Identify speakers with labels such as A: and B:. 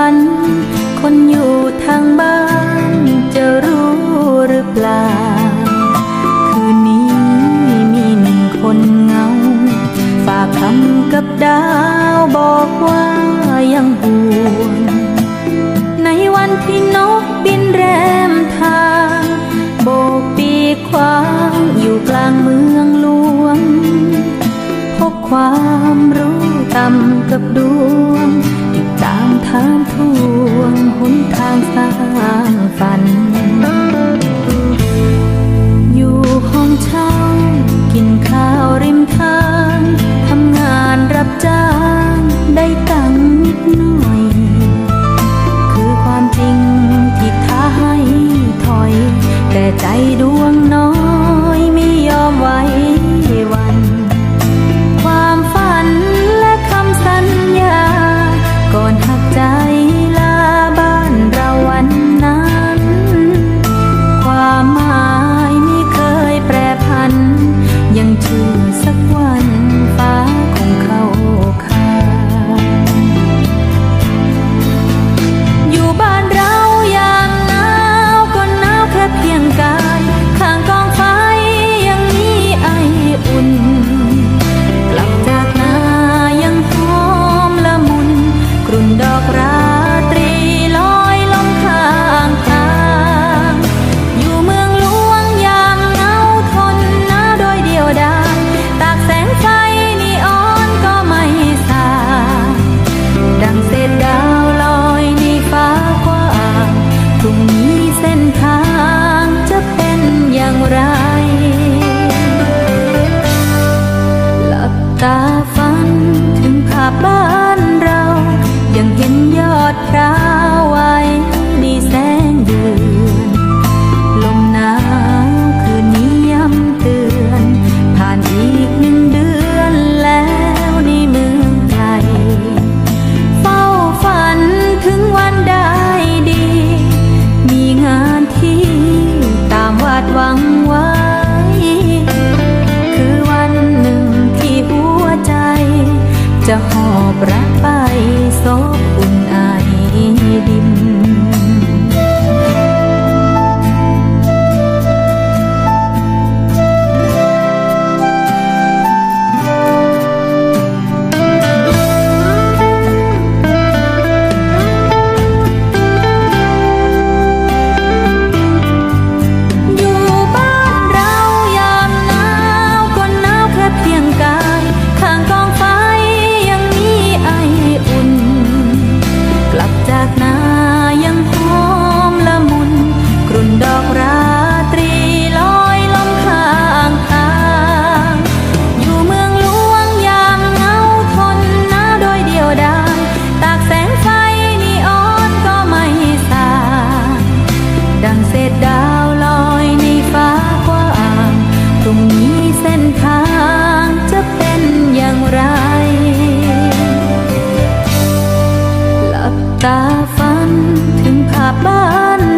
A: ัน คนอยู่ทางบ้านจะรู้หรือเปล่า คืนนี้มีหนึ่งคนเงา ฝากคำกับดาวบอกว่ายังห่วงในวันที่นกบินแรมทางโบกปีควางอยู่กลางเมืองหลวง พบความรู้ต่ำกับดวง ติดตามทวงหนทางสร้างฝัน นดอกราตรีลอยลมข้างทางอยู่เมืองหลวงยามเหงาทนหนาวโดยเดียวดายตากแสงไฟนีออนก็ไม่สางดังเศษดาวลอยในฟ้ากว้างพรุ่งนี้เส้นทางจะเป็นอย่างไร หลับตาฝันถึงภาพบ้าน ยอดพร้าวไว้ในแสงเดือน ลมหนาวคืนนี้ย้ำเตือน ผ่านอีกหนึ่งเดือนแล้วในเมืองไทยเฝ้าฝันถึงวันได้ดี มีงานที่ตามวาดหวังไว้ คือวันหนึ่งที่หัวใจ จะหอบรักไปซบ ตาฝันถึงภาพบ้าน